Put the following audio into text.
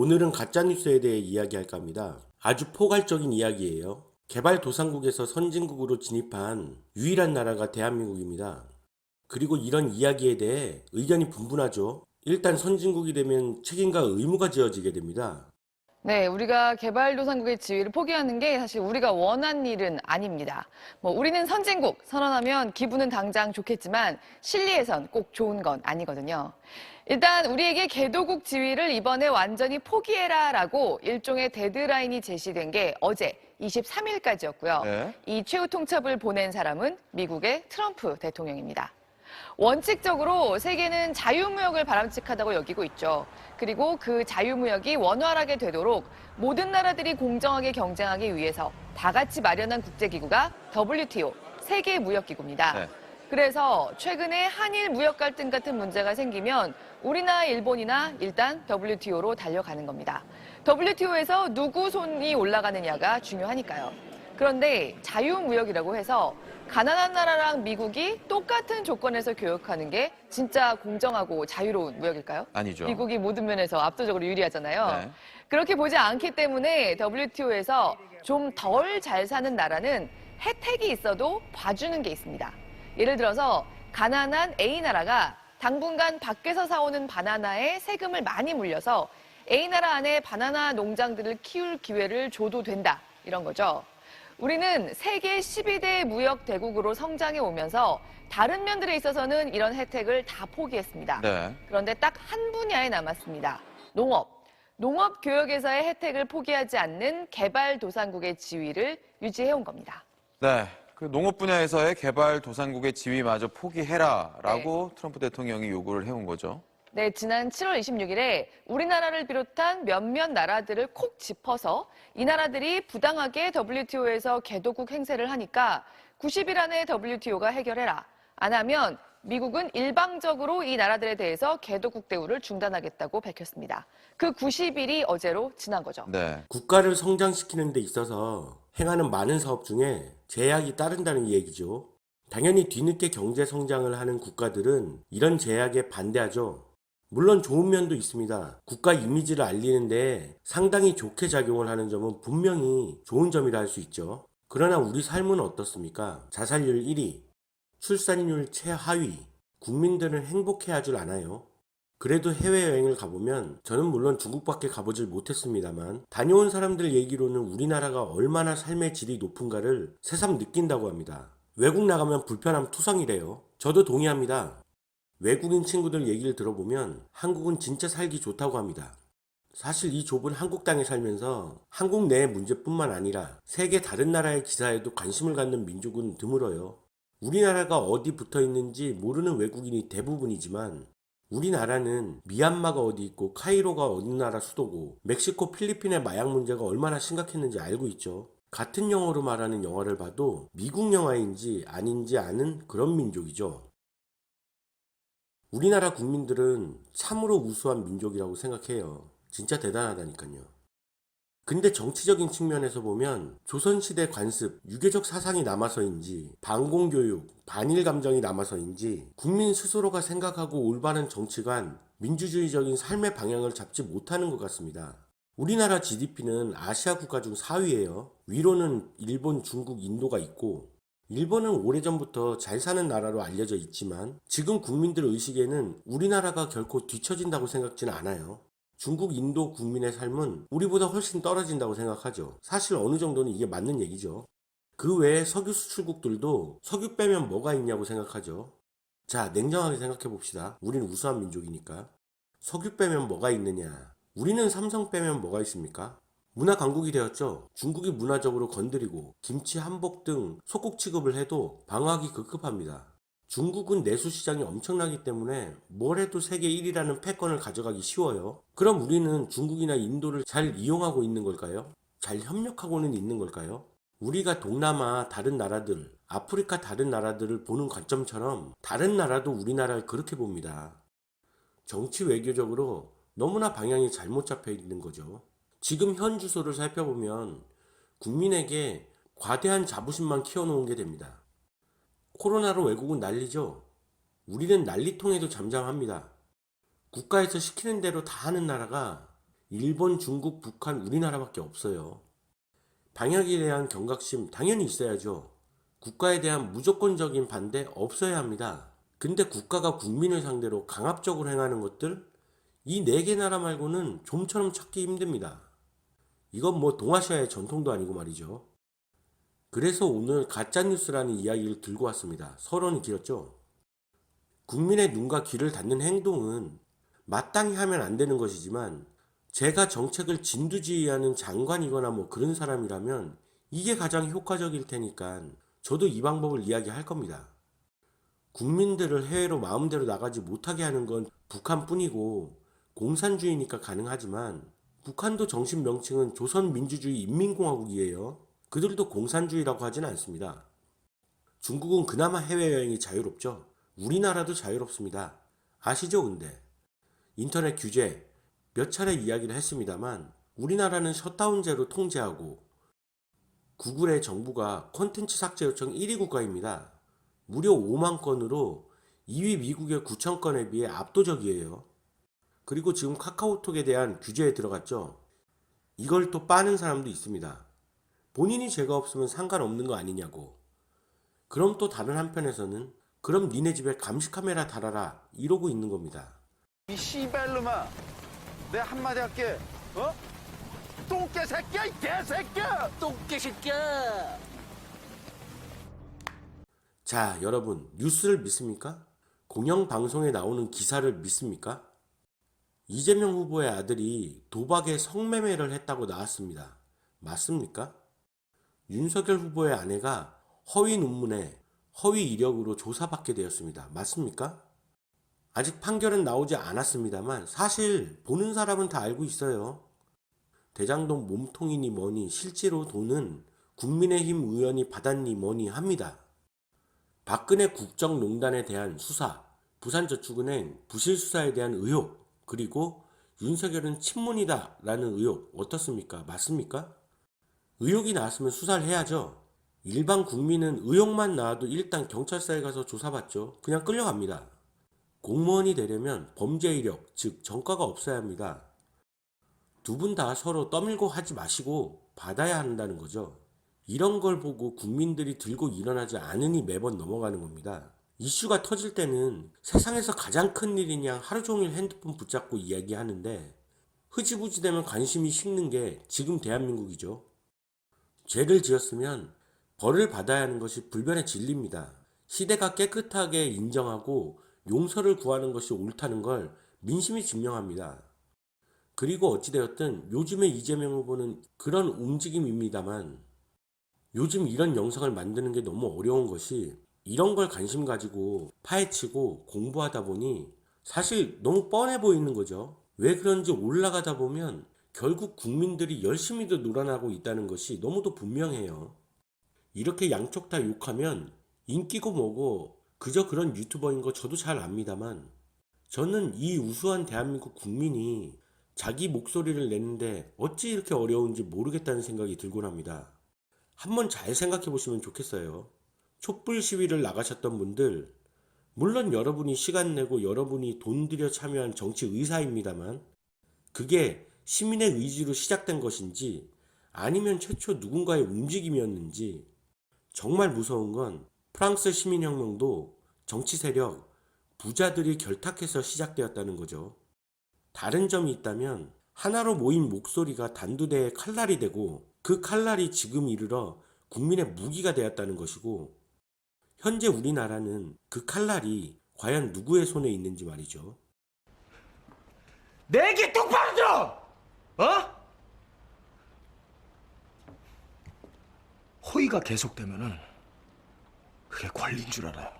오늘은 가짜뉴스에 대해 이야기할까 합니다. 아주 포괄적인 이야기예요. 개발도상국에서 선진국으로 진입한 유일한 나라가 대한민국입니다. 그리고 이런 이야기에 대해 의견이 분분하죠. 일단 선진국이 되면 책임과 의무가 지어지게 됩니다. 네, 우리가 개발도상국의 지위를 포기하는 게 사실 우리가 원한 일은 아닙니다. 뭐 우리는 선진국 선언하면 기분은 당장 좋겠지만 실리에선 꼭 좋은 건 아니거든요. 일단 우리에게 개도국 지위를 이번에 완전히 포기해라라고 일종의 데드라인이 제시된 게 어제 23일까지였고요. 네. 이 최후 통첩을 보낸 사람은 미국의 트럼프 대통령입니다. 원칙적으로 세계는 자유무역을 바람직하다고 여기고 있죠. 그리고 그 자유무역이 원활하게 되도록 모든 나라들이 공정하게 경쟁하기 위해서 다 같이 마련한 국제기구가 WTO, 세계무역기구입니다. 네. 그래서 최근에 한일 무역 갈등 같은 문제가 생기면 우리나 일본이나 일단 WTO로 달려가는 겁니다. WTO에서 누구 손이 올라가느냐가 중요하니까요. 그런데 자유무역이라고 해서 가난한 나라랑 미국이 똑같은 조건에서 교역하는 게 진짜 공정하고 자유로운 무역일까요? 아니죠. 미국이 모든 면에서 압도적으로 유리하잖아요. 네. 그렇게 보지 않기 때문에 WTO에서 좀 덜 잘 사는 나라는 혜택이 있어도 봐주는 게 있습니다. 예를 들어서 가난한 A 나라가 당분간 밖에서 사오는 바나나에 세금을 많이 물려서 A 나라 안에 바나나 농장들을 키울 기회를 줘도 된다. 이런 거죠. 우리는 세계 12대 무역 대국으로 성장해 오면서 다른 면들에 있어서는 이런 혜택을 다 포기했습니다. 네. 그런데 딱 한 분야에 남았습니다. 농업. 농업 교역에서의 혜택을 포기하지 않는 개발도상국의 지위를 유지해 온 겁니다. 네. 그 농업 분야에서의 개발도상국의 지위마저 포기해라라고 트럼프 대통령이 요구를 해온 거죠. 네, 지난 7월 26일에 우리나라를 비롯한 몇몇 나라들을 콕 짚어서 이 나라들이 부당하게 WTO에서 개도국 행세를 하니까 90일 안에 WTO가 해결해라. 안 하면 미국은 일방적으로 이 나라들에 대해서 개도국 대우를 중단하겠다고 밝혔습니다. 그 90일이 어제로 지난 거죠. 네. 국가를 성장시키는 데 있어서 행하는 많은 사업 중에 제약이 따른다는 얘기죠. 당연히 뒤늦게 경제 성장을 하는 국가들은 이런 제약에 반대하죠. 물론 좋은 면도 있습니다. 국가 이미지를 알리는데 상당히 좋게 작용을 하는 점은 분명히 좋은 점이라 할 수 있죠. 그러나 우리 삶은 어떻습니까? 자살률 1위, 출산율 최하위, 국민들은 행복해 하질 않아요. 그래도 해외여행을 가보면 저는 물론 중국밖에 가보질 못했습니다만 다녀온 사람들 얘기로는 우리나라가 얼마나 삶의 질이 높은가를 새삼 느낀다고 합니다. 외국 나가면 불편함 투성이래요. 저도 동의합니다. 외국인 친구들 얘기를 들어보면 한국은 진짜 살기 좋다고 합니다. 사실 이 좁은 한국 땅에 살면서 한국 내의 문제뿐만 아니라 세계 다른 나라의 기사에도 관심을 갖는 민족은 드물어요. 우리나라가 어디 붙어 있는지 모르는 외국인이 대부분이지만 우리나라는 미얀마가 어디 있고 카이로가 어느 나라 수도고 멕시코 필리핀의 마약 문제가 얼마나 심각했는지 알고 있죠. 같은 영어로 말하는 영화를 봐도 미국 영화인지 아닌지 아는 그런 민족이죠. 우리나라 국민들은 참으로 우수한 민족이라고 생각해요. 진짜 대단하다니까요. 근데 정치적인 측면에서 보면 조선시대 관습, 유교적 사상이 남아서인지 반공교육, 반일 감정이 남아서인지 국민 스스로가 생각하고 올바른 정치관, 민주주의적인 삶의 방향을 잡지 못하는 것 같습니다. 우리나라 GDP는 아시아 국가 중 4위예요. 위로는 일본, 중국, 인도가 있고 일본은 오래전부터 잘 사는 나라로 알려져 있지만 지금 국민들 의식에는 우리나라가 결코 뒤처진다고 생각지는 않아요. 중국, 인도 국민의 삶은 우리보다 훨씬 떨어진다고 생각하죠. 사실 어느 정도는 이게 맞는 얘기죠. 그 외에 석유 수출국들도 석유 빼면 뭐가 있냐고 생각하죠. 자, 냉정하게 생각해 봅시다. 우린 우수한 민족이니까. 석유 빼면 뭐가 있느냐? 우리는 삼성 빼면 뭐가 있습니까? 문화 강국이 되었죠. 중국이 문화적으로 건드리고 김치, 한복 등 소국 취급을 해도 방어하기 급급합니다. 중국은 내수 시장이 엄청나기 때문에 뭘 해도 세계 1위라는 패권을 가져가기 쉬워요. 그럼 우리는 중국이나 인도를 잘 이용하고 있는 걸까요? 잘 협력하고는 있는 걸까요? 우리가 동남아 다른 나라들, 아프리카 다른 나라들을 보는 관점처럼 다른 나라도 우리나라를 그렇게 봅니다. 정치 외교적으로 너무나 방향이 잘못 잡혀 있는 거죠. 지금 현 주소를 살펴보면 국민에게 과대한 자부심만 키워놓은 게 됩니다. 코로나로 외국은 난리죠. 우리는 난리통에도 잠잠합니다. 국가에서 시키는 대로 다 하는 나라가 일본, 중국, 북한, 우리나라밖에 없어요. 방역에 대한 경각심 당연히 있어야죠. 국가에 대한 무조건적인 반대 없어야 합니다. 근데 국가가 국민을 상대로 강압적으로 행하는 것들 이 네 개 나라 말고는 좀처럼 찾기 힘듭니다. 이건 뭐 동아시아의 전통도 아니고 말이죠. 그래서 오늘 가짜뉴스라는 이야기를 들고 왔습니다. 서론이 길었죠. 국민의 눈과 귀를 닫는 행동은 마땅히 하면 안 되는 것이지만 제가 정책을 진두지휘하는 장관이거나 뭐 그런 사람이라면 이게 가장 효과적일 테니까 저도 이 방법을 이야기할 겁니다. 국민들을 해외로 마음대로 나가지 못하게 하는 건 북한뿐이고 공산주의니까 가능하지만 북한도 정식 명칭은 조선민주주의 인민공화국이에요. 그들도 공산주의라고 하진 않습니다. 중국은 그나마 해외여행이 자유롭죠. 우리나라도 자유롭습니다. 아시죠, 근데? 인터넷 규제 몇 차례 이야기를 했습니다만 우리나라는 셧다운제로 통제하고 구글의 정부가 콘텐츠 삭제 요청 1위 국가입니다. 무려 5만 건으로 2위 미국의 9천 건에 비해 압도적이에요. 그리고 지금 카카오톡에 대한 규제에 들어갔죠. 이걸 또 빠는 사람도 있습니다. 본인이 죄가 없으면 상관없는 거 아니냐고. 그럼 또 다른 한편에서는 그럼 니네 집에 감시 카메라 달아라 이러고 있는 겁니다. 이 씨발놈아 내가 한마디 할게 어? 똥개 새끼야 이 개새끼야 똥개 새끼야 자, 여러분, 뉴스를 믿습니까? 공영 방송에 나오는 기사를 믿습니까? 이재명 후보의 아들이 도박에 성매매를 했다고 나왔습니다. 맞습니까? 윤석열 후보의 아내가 허위 논문에 허위 이력으로 조사받게 되었습니다. 맞습니까? 아직 판결은 나오지 않았습니다만 사실 보는 사람은 다 알고 있어요. 대장동 몸통이니 뭐니 실제로 돈은 국민의힘 의원이 받았니 뭐니 합니다. 박근혜 국정농단에 대한 수사, 부산저축은행 부실 수사에 대한 의혹, 그리고 윤석열은 친문이다라는 의혹 어떻습니까? 맞습니까? 의혹이 나왔으면 수사를 해야죠. 일반 국민은 의혹만 나와도 일단 경찰서에 가서 조사받죠. 그냥 끌려갑니다. 공무원이 되려면 범죄 이력, 즉 전과가 없어야 합니다. 두 분 다 서로 떠밀고 하지 마시고 받아야 한다는 거죠. 이런 걸 보고 국민들이 들고 일어나지 않으니 매번 넘어가는 겁니다. 이슈가 터질 때는 세상에서 가장 큰 일이냐 하루 종일 핸드폰 붙잡고 이야기하는데 흐지부지 되면 관심이 식는 게 지금 대한민국이죠. 죄를 지었으면 벌을 받아야 하는 것이 불변의 진리입니다. 시대가 깨끗하게 인정하고 용서를 구하는 것이 옳다는 걸 민심이 증명합니다. 그리고 어찌되었든 요즘의 이재명 후보는 그런 움직임입니다만 요즘 이런 영상을 만드는 게 너무 어려운 것이 이런 걸 관심 가지고 파헤치고 공부하다 보니 사실 너무 뻔해 보이는 거죠. 왜 그런지 올라가다 보면 결국 국민들이 열심히도 놀아나고 있다는 것이 너무도 분명해요. 이렇게 양쪽 다 욕하면 인기고 뭐고 그저 그런 유튜버인 거 저도 잘 압니다만 저는 이 우수한 대한민국 국민이 자기 목소리를 내는데 어찌 이렇게 어려운지 모르겠다는 생각이 들곤 합니다. 한번 잘 생각해 보시면 좋겠어요. 촛불 시위를 나가셨던 분들, 물론 여러분이 시간 내고 여러분이 돈 들여 참여한 정치 의사입니다만, 그게 시민의 의지로 시작된 것인지, 아니면 최초 누군가의 움직임이었는지, 정말 무서운 건 프랑스 시민혁명도 정치 세력, 부자들이 결탁해서 시작되었다는 거죠. 다른 점이 있다면 하나로 모인 목소리가 단두대의 칼날이 되고 그 칼날이 지금 이르러 국민의 무기가 되었다는 것이고 현재 우리나라는 그 칼날이 과연 누구의 손에 있는지 말이죠. 내 얘기 똑바로 들어 어? 호의가 계속되면은 그게 권리인 줄 알아요.